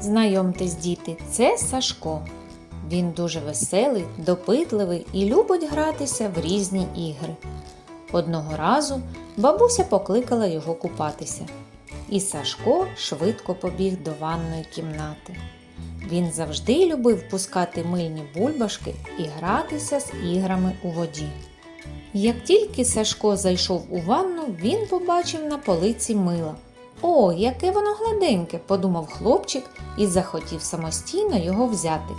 Знайомтесь, діти, це Сашко. Він дуже веселий, допитливий і любить гратися в різні ігри. Одного разу бабуся покликала його купатися, і Сашко швидко побіг до ванної кімнати. Він завжди любив пускати мильні бульбашки і гратися з іграми у воді. Як тільки Сашко зайшов у ванну, він побачив на полиці мила. О, яке воно гладеньке, подумав хлопчик і захотів самостійно його взяти.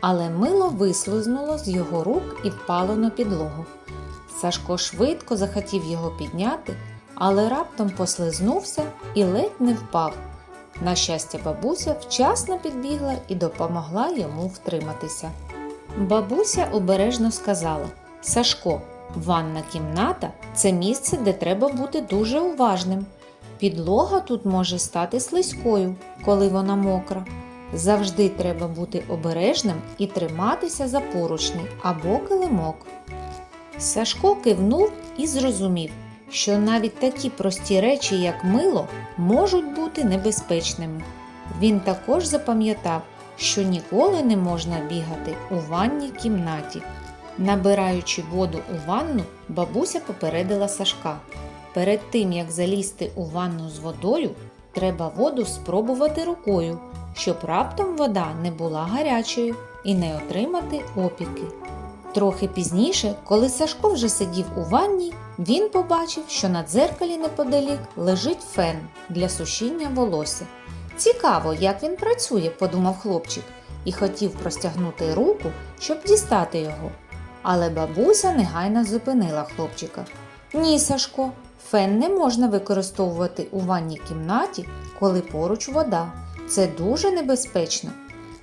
Але мило вислизнуло з його рук і впало на підлогу. Сашко швидко захотів його підняти, але раптом послизнувся і ледь не впав. На щастя, бабуся вчасно підбігла і допомогла йому втриматися. Бабуся обережно сказала: Сашко, ванна кімната це місце, де треба бути дуже уважним. Підлога тут може стати слизькою, коли вона мокра. Завжди треба бути обережним і триматися за поручні або килимок. Сашко кивнув і зрозумів, що навіть такі прості речі, як мило, можуть бути небезпечними. Він також запам'ятав, що ніколи не можна бігати у ванній кімнаті. Набираючи воду у ванну, бабуся попередила Сашка. Перед тим як залізти у ванну з водою, треба воду спробувати рукою, щоб раптом вода не була гарячою і не отримати опіки. Трохи пізніше, коли Сашко вже сидів у ванні, він побачив, що на дзеркалі неподалік лежить фен для сушіння волосся. Цікаво, як він працює, подумав хлопчик, і хотів простягнути руку, щоб дістати його. Але бабуся негайно зупинила хлопчика. Ні, Сашко, фен не можна використовувати у ванній кімнаті, коли поруч вода. Це дуже небезпечно.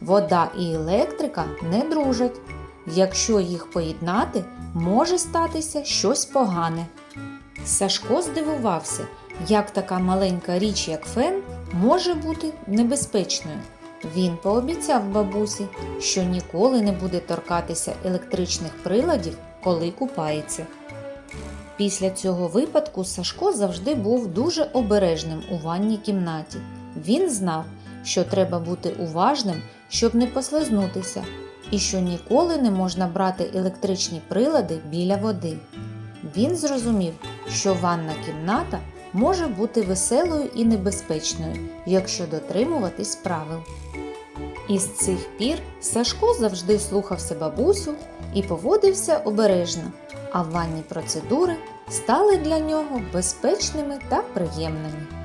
Вода і електрика не дружать. Якщо їх поєднати, може статися щось погане. Сашко здивувався, як така маленька річ, як фен, може бути небезпечною. Він пообіцяв бабусі, що ніколи не буде торкатися електричних приладів, коли купається. Після цього випадку Сашко завжди був дуже обережним у ванній кімнаті. Він знав, що треба бути уважним, щоб не послизнутися, і що ніколи не можна брати електричні прилади біля води. Він зрозумів, що ванна кімната може бути веселою і небезпечною, якщо дотримуватись правил. Із цих пір Сашко завжди слухався бабусю і поводився обережно, а ванні процедури стали для нього безпечними та приємними.